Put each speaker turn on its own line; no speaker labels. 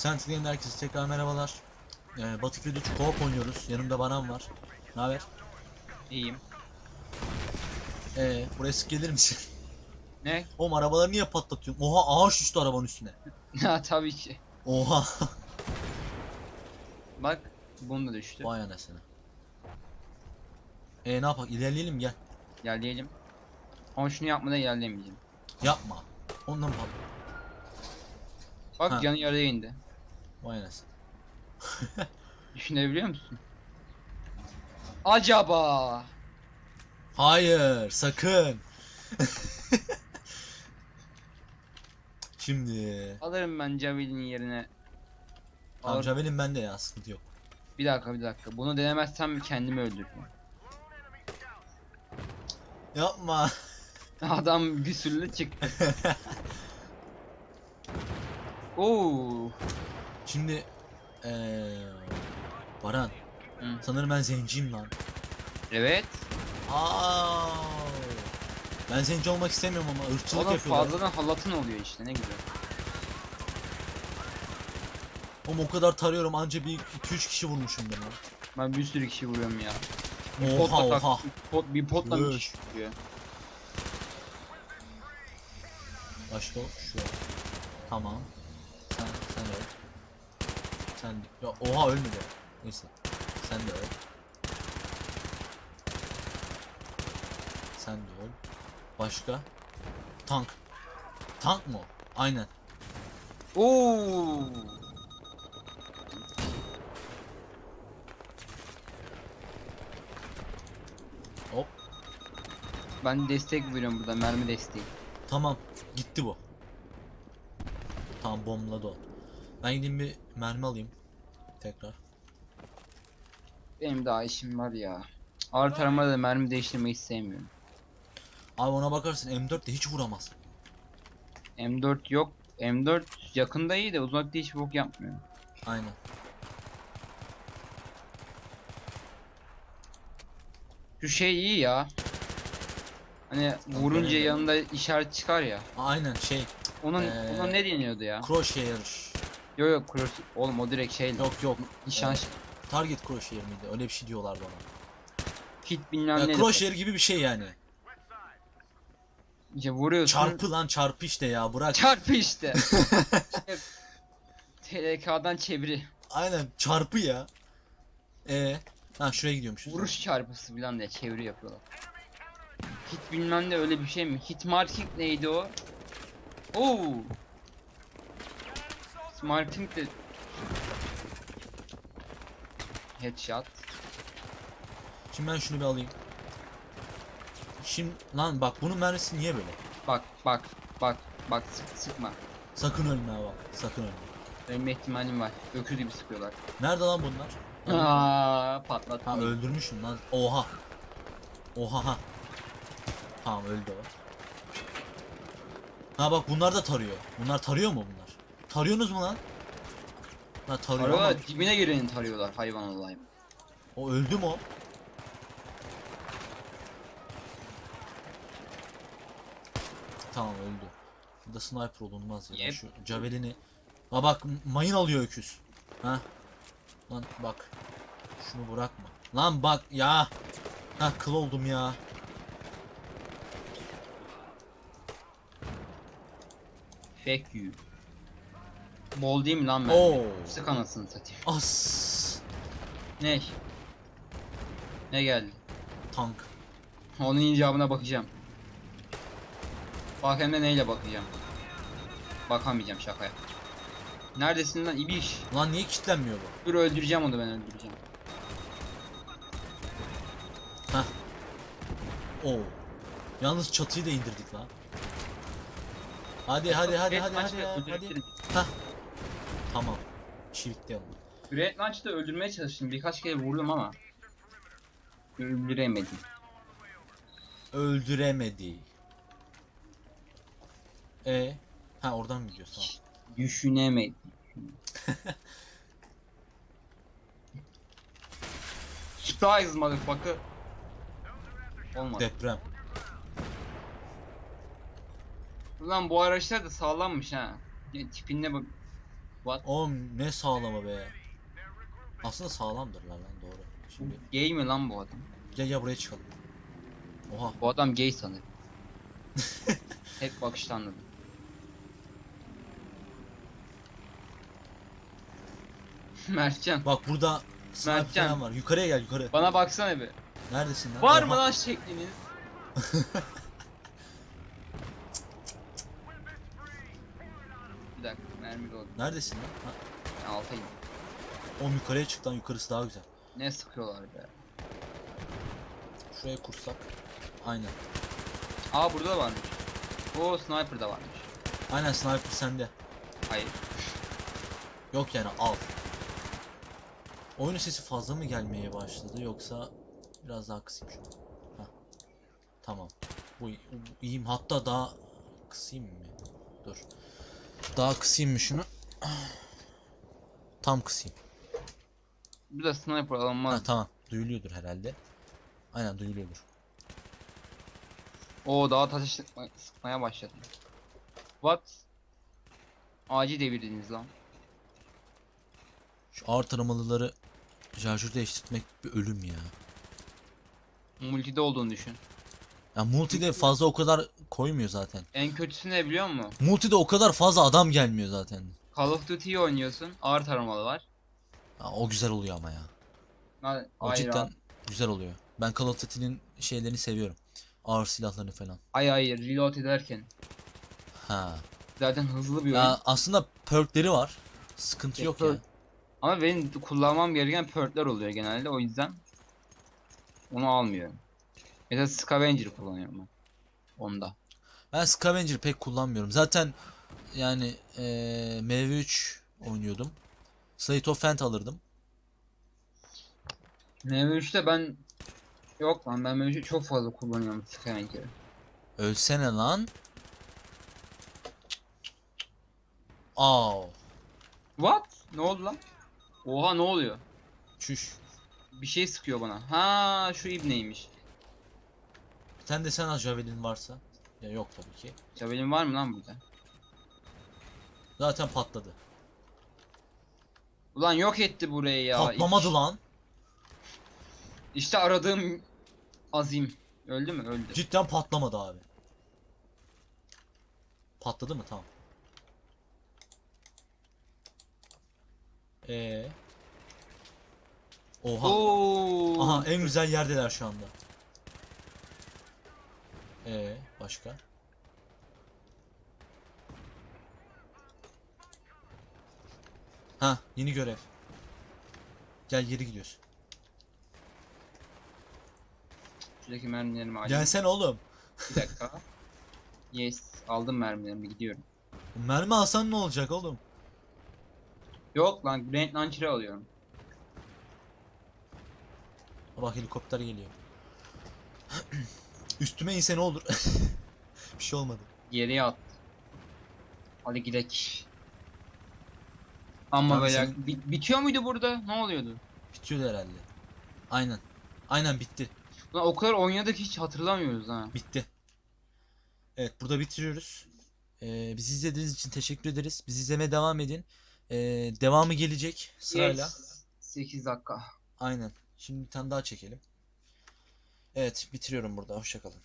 Sentinel'in herkese tekrar merhabalar. Ee, Battlefield 3 co-op oynuyoruz. Yanımda Baran var. Ne haber?
İyiyim.
Ee, buraya sık gelir misin?
Ne?
Oğlum arabaları niye patlatıyorsun? Oha ağaç düştü arabanın üstüne.
Ha tabii ki.
Oha.
Bak bunu da düştü.
Vay anasını. Ee ne yapak? İlerleyelim gel.
Yerleyelim. Ama şunu yapmadan ilerleyemeyeceğim.
Yapma. Ondan patlat.
Bak
Ha.
canı yarıya indi.
Vay anasını.
Düşünebiliyor musun? Acaba.
Hayır sakın. Şimdi.
Alırım ben Javelin'in yerine.
Tamam
Alır.
Javelin bende ya sıkıntı yok.
Bir dakika bir dakika. Bunu denemezsem kendimi öldürürüm.
Yapma.
Adam güsüllü çıktı. Oo.
Şimdi eee Baran
Hı.
sanırım ben zenciyim lan.
Evet.
Aa. Ben zenci olmak istemiyorum ama ırkçılık
Oğlum
yapıyorlar.
fazladan halatın oluyor işte ne güzel.
Oğlum o kadar tarıyorum anca bir 2-3 kişi vurmuşumdur lan.
Ben bir sürü kişi vuruyorum ya.
Oha
Potla tak-
oha.
pot, bir potla bir kişi vuruyor.
Başka şu. Tamam. Sen sen öl. Sen ya oha ölmedi. Neyse. Sen de öl. Sen de öl. Başka? Tank. Tank mı? Aynen.
Oo.
Hop.
Ben destek veriyorum burada mermi desteği.
Tamam. Gitti bu. Tamam bombladı o. Ben gideyim bir mermi alayım. Tekrar.
Benim daha işim var ya. Ağır taramada da mermi değiştirmeyi sevmiyorum.
Abi ona bakarsın M4 de hiç vuramaz.
M4 yok. M4 yakında iyi de uzakta hiç bok yapmıyor.
Aynen.
Şu şey iyi ya. Hani vurunca
öyle.
yanında işaret çıkar ya.
Aynen şey.
Onun
Ee,
ona ne deniyordu ya?
Kroşe yarış.
Yok yok cross. Oğlum o direkt şey.
Yok yok.
Nişan.
Target Croshair miydi? Öyle bir şey diyorlardı ona.
hit bilmem
Ya
ne.
Croshair gibi bir şey yani.
İşte vuruyorsun.
Çarpı lan çarpı işte ya bırak.
Çarpı işte. TLK'dan çeviri.
Aynen çarpı ya. E ha şuraya gidiyormuşuz.
Vuruş çarpısı falan diye çeviri yapıyorlar. Hit bilmem ne öyle bir şey mi? Hit marking neydi o? Oo. Hit marking de Headshot.
Şimdi ben şunu bir alayım. Şimdi lan bak bunun mermisi niye böyle?
Bak bak bak bak sık, sıkma.
Sakın ölme ha bak. Sakın ölme.
Ölme ihtimalim var. Öküz gibi sıkıyorlar.
Nerede lan bunlar?
Aa
Ha
patlattım.
öldürmüşüm lan. Oha. Oha ha. Tamam öldü o. Ha bak bunlar da tarıyor. Bunlar tarıyor mu bunlar? Tarıyorsunuz mu lan? Ha tarıyor ama
Tarıyorlar dibine gireni tarıyorlar hayvan olayım.
o öldü mü o? Tamam öldü. Burada sniper olunmaz ya.
Yep.
Şu Javelin'i. Ha bak mayın alıyor öküz. Ha. Lan bak. Şunu bırakma. Lan bak ya. Ha kıl oldum ya.
Fake you. Bol değil mi lan ben?
Oo.
Sık anasını satayım.
As.
Ne? Ne geldi?
Tank.
Onun icabına bakacağım. Bak hem de neyle bakacağım. Bakamayacağım şakaya. Neredesin lan ibiş?
Lan niye kilitlenmiyor bu?
Dur öldüreceğim onu ben öldüreceğim.
Hah. Oo. Yalnız çatıyı da indirdik lan. Hadi hadi hadi hadi hadi
Launch'la
ya, hadi.
öldürebilirim.
Tamam. Çivikte alın.
Great Launch'ta öldürmeye çalıştım. Birkaç kere vurdum ama. Öldüremedim.
Öldüremedi. E ha oradan mı gidiyorsun? Tamam.
Düşünemedim. Surprise motherfucker. Olmadı.
Deprem.
Ulan bu araçlar da sağlammış ha. Ya, tipine bak. What?
Oğlum ne sağlama be. Aslında sağlamdırlar lan doğru. Şimdi
Gay mi lan bu adam?
gel gel buraya çıkalım. Oha.
Bu adam gay sanırım. Hep bakışta anladım. Mertcan
Bak burada sniper
Mertcan.
falan var. Yukarıya gel yukarı.
bana baksana bir.
Neredesin lan?
Var
Oha.
mı lan şekliniz? bir dakika mermi oldu.
Neredesin lan? Ha,
Ben alta indim.
oğlum yukarıya çık lan yukarısı daha güzel.
Ne sıkıyorlar be.
Şuraya kursak. Aynen.
Aa burada da varmış. O sniper da varmış.
Aynen sniper sende.
Hayır.
Yok yani al. Oyunun sesi fazla mı gelmeye başladı yoksa biraz daha kısayım şunu. Heh. Tamam. Bu, bu iyiyim. Hatta daha kısayım mı? Dur. Daha kısayım mı şunu? Tam kısayım.
Bir de sniper
Ha,
alınmaz.
tamam. Duyuluyordur herhalde. Aynen duyuluyordur.
Oo daha taş sıkma, sıkmaya başladım. What? Ağacı devirdiniz lan.
Şu ağır taramalıları şarjör değiştirmek bir ölüm ya.
Multide olduğunu düşün.
Ya multide fazla o kadar koymuyor zaten.
En kötüsü ne biliyor musun?
Multide o kadar fazla adam gelmiyor zaten.
Call of Duty'yi oynuyorsun. Ağır taramalı var.
Ya, o güzel oluyor ama ya.
Ha,
O
hayır
cidden
abi.
güzel oluyor. Ben Call of Duty'nin şeylerini seviyorum. Ağır silahlarını falan.
Hayır hayır reload ederken.
Ha.
Zaten hızlı bir oyun.
Ya aslında perkleri var. Sıkıntı yok ya.
perk- Ama benim kullanmam gereken perkler oluyor genelde o yüzden onu almıyorum. Mesela Scavenger kullanıyorum ben. Onda.
Ben Scavenger pek kullanmıyorum. Zaten yani eee MV3 oynuyordum. Slate of Hand alırdım.
MV3'te ben yok lan ben MV3'ü çok fazla kullanıyorum Scavenger'ı.
Ölsene lan. Aa,
What? Ne oldu lan? Oha ne oluyor?
çüş.
Bir şey sıkıyor bana. Ha şu ibneymiş.
Bir tane de sen al Javelin varsa. Ya yok tabii ki.
Javelin var mı lan burada?
Zaten patladı.
Ulan yok etti burayı ya.
Patlamadı
İç-
lan.
İşte aradığım azim. Öldü mü? Öldü.
Cidden patlamadı abi. Patladı mı? Tamam. Ee. Oha.
Oo.
Aha en güzel yerdeler şu anda. Ee başka? Ha yeni görev. Gel geri gidiyoruz.
Şuradaki mermilerimi alayım.
Gelsene oğlum.
Bir dakika. Yes. Aldım mermilerimi gidiyorum.
Mermi alsan ne olacak oğlum?
Yok lan Grenade Launcher'ı alıyorum.
Bak helikopter geliyor. Üstüme inse ne olur? Bir şey olmadı.
Geriye at. Hadi gidek. Ama böyle
sen-
bi- bitiyor muydu burada? Ne oluyordu?
Bitiyordu herhalde. Aynen. Aynen bitti.
Lan o kadar oynadık hiç hatırlamıyoruz ha.
Bitti. Evet burada bitiriyoruz. Ee, bizi izlediğiniz için teşekkür ederiz. Bizi izlemeye devam edin. Ee, devamı gelecek sırayla.
Yes. 8 dakika.
Aynen. Şimdi bir tane daha çekelim. Evet bitiriyorum burada. Hoşçakalın.